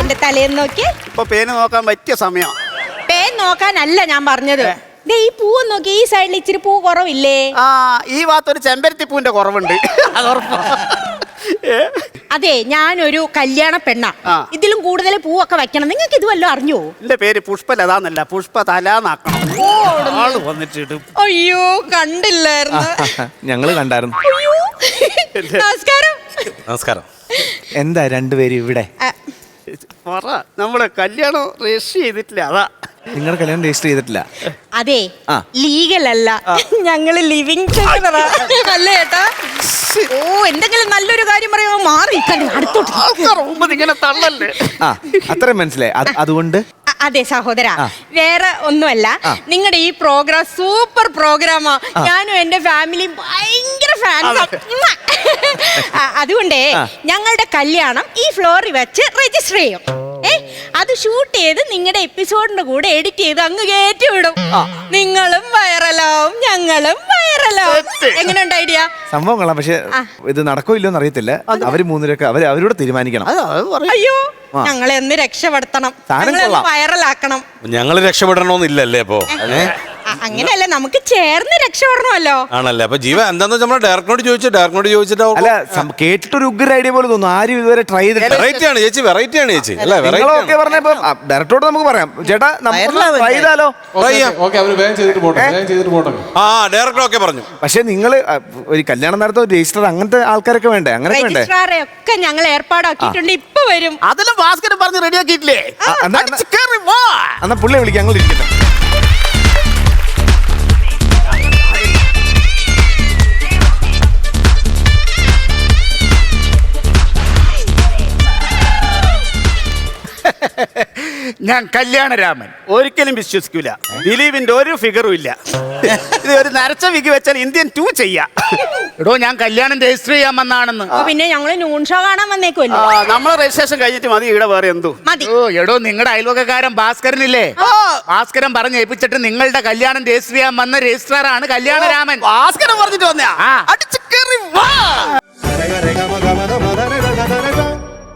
എന്റെ തലേന്ന് നോക്കി ഇപ്പൊ പേന് നോക്കാൻ പറ്റിയ സമയം. പേൻ നോക്കാനല്ല ഞാൻ പറഞ്ഞത്. ദേ ഈ പൂവ് നോക്കി ഈ സൈഡിൽ ഇച്ചിരി പൂ കുറവില്ലേ? ആ ഈ ഭാഗത്തൊരു ചെമ്പരത്തി പൂവിന്റെ കുറവുണ്ട്. അത് ഉറപ്പാ. ഏ? അതെ ഞാനൊരു കല്യാണ പെണ്ണ. ആ. ഇതിലും കൂടുതൽ പൂവൊക്കെ വെക്കണം. നിങ്ങൾക്ക് ഇതുവല്ലോ വല്ലതും അറിഞ്ഞോ? എന്റെ പേര് പുഷ്പലതാന്നല്ല പുഷ്പ തലാന്നാക്കണം ആൾ വന്നിട്ടിടും. അയ്യോ കണ്ടില്ലായിരുന്നു. ഞങ്ങൾ കണ്ടായിരുന്നു. അയ്യോ. നമസ്കാരം. നമസ്കാരം. എന്താ രണ്ടുപേരും ഇവിടെ? പറ. നമ്മളെ കല്യാണം രജിസ്റ്റർ ചെയ്തിട്ടില്ല അതാ. നിങ്ങളുടെ കല്യാണം രജിസ്റ്റർ ചെയ്തിട്ടില്ല. അതെ ലീഗൽ അല്ല. ഞങ്ങൾ ലിവിങ് അല്ലേ ഏട്ടാ? ഓ എന്തെങ്കിലും നല്ലൊരു കാര്യം പറയുമ്പോ മാറി നിൽക്കണ്ട, അടുത്തോട്ട്. ആൾക്കാർ മുമ്പ് ഇങ്ങനെ തള്ളല്ലേ? ആ അത്രയും മനസ്സിലായി. അത് അതുകൊണ്ട്? അ- അതെ സഹോദര. വേറെ ഒന്നുമല്ല. നിങ്ങളുടെ ഈ പ്രോഗ്രാം സൂപ്പർ പ്രോഗ്രാമാ. ഞാനും എന്റെ ഫാമിലിയും ഭയങ്കര ഫാൻസ് അതുകൊണ്ടേ ഞങ്ങളുടെ കല്യാണം ഈ ഫ്ലോറിൽ വെച്ച് രജിസ്റ്റർ ചെയ്യും. ഏ അത് ഷൂട്ട് ചെയ്ത് നിങ്ങളുടെ എപ്പിസോഡിന്റെ കൂടെ എഡിറ്റ് ചെയ്ത് അങ്ങ് കയറ്റി വിടും നിങ്ങളും വൈറലാവും ഞങ്ങളും വൈറലാവും. എങ്ങനെയുണ്ട് ഐഡിയ സംഭവം കൊള്ളാം പക്ഷെ ഇത് നടക്കോ ഇല്ലയോ അറിയത്തില്ല. അവർ മൂന്നുപേരൊക്കെ അവർ അവരോട് തീരുമാനിക്കണം. അത് അത് പറയും. അയ്യോ. ഞങ്ങളെ ഒന്ന് രക്ഷപ്പെടുത്തണം. വൈറലാക്കണം ഞങ്ങൾ രക്ഷപ്പെടണമെന്നില്ലല്ലേ അപ്പോ? അങ്ങനെയല്ല നമുക്ക് ചേർന്ന് രക്ഷപ്പെടണമല്ലോ. ആണല്ലേ? അപ്പൊ ജീവ എന്താന്ന് വെച്ചാൽ നമ്മുടെ ഡയറക്ടറോട് ചോദിച്ചു ഡയറക്ടറോട് ചോദിച്ചിട്ട് അല്ല സം- കേട്ടിട്ടൊരു ഉഗ്ര ഐഡിയ പോലെ തോന്നുന്നു. ആരും ഇതുവരെ ട്രൈ ചെയ്തിട്ടില്ല. വെറൈറ്റി ആണ് ചേച്ചി വെറൈറ്റി ആണ് ചേച്ചി. അല്ല നിങ്ങളൊക്കെ വെറൈറ്റി പറഞ്ഞപ്പോ ഡയറക്ടറോട് നമുക്ക് പറയാം. ചേട്ടാ നമുക്ക് ട്രൈ ചെയ്താലോ? ഓക്കെ അവർ വേഗം ചെയ്തിട്ട് പോട്ടെ വേഗം ചെയ്തിട്ട് പോട്ടെ. ആ ഡയറക്ടർ ഒക്കെ പറഞ്ഞു. പക്ഷെ നിങ്ങൾ ഒരു കല്യാണം നടത്ത രജിസ്റ്റർ അങ്ങനത്തെ ആൾക്കാരൊക്കെ വേണ്ടേ? അങ്ങനെ വേണ്ടേ? രജിസ്ട്രാറെ ഒക്കെ ഞങ്ങൾ ഏർപ്പാടാക്കിയിട്ടുണ്ട് ഇപ്പൊ വരും. അതിലും ഭാസ്കരൻ പറഞ്ഞ് റെഡിയാക്കിയിട്ടില്ലേ ആ, എന്നാ- അടിച്ച് കേറി വാ. എന്നാ പുള്ളിയെ വിളിക്കാം ഞങ്ങൾ ഇരിക്കട്ടെ. ഞാൻ കല്യാണരാമൻ. ഒരിക്കലും വിശ്വസിക്കൂല. ദിലീപിന്റെ ഒരു ഫിഗറും ഇല്ല. ഇത് ഒരു നരച്ച വിഗ് വെച്ചാൽ ഇന്ത്യൻ ടു ചെയ്യാ. എടോ ഞാൻ കല്യാണം രജിസ്റ്റർ ചെയ്യാൻ വന്നാണെന്ന്. അപ്പൊ പിന്നെ ഞങ്ങൾ നൂൺ ഷോ കാണാൻ വന്നേക്കുമല്ലോ നമ്മളെ രജിസ്ട്രേഷൻ കഴിഞ്ഞിട്ട് മതി ഇവിടെ വേറെ എന്തു. മതി. ഓ എടോ നിങ്ങളുടെ അയൽവക്കക്കാരൻ ഭാസ്കരനില്ലേ? ഭാസ്കരൻ പറഞ്ഞ് ഏൽപ്പിച്ചിട്ട് നിങ്ങളുടെ കല്യാണം രജിസ്റ്റർ ചെയ്യാൻ വന്ന രജിസ്ട്രാർ ആണ് കല്യാണരാമൻ ഭാസ്കരൻ പറഞ്ഞിട്ട് വന്നയാ? അടിച്ചു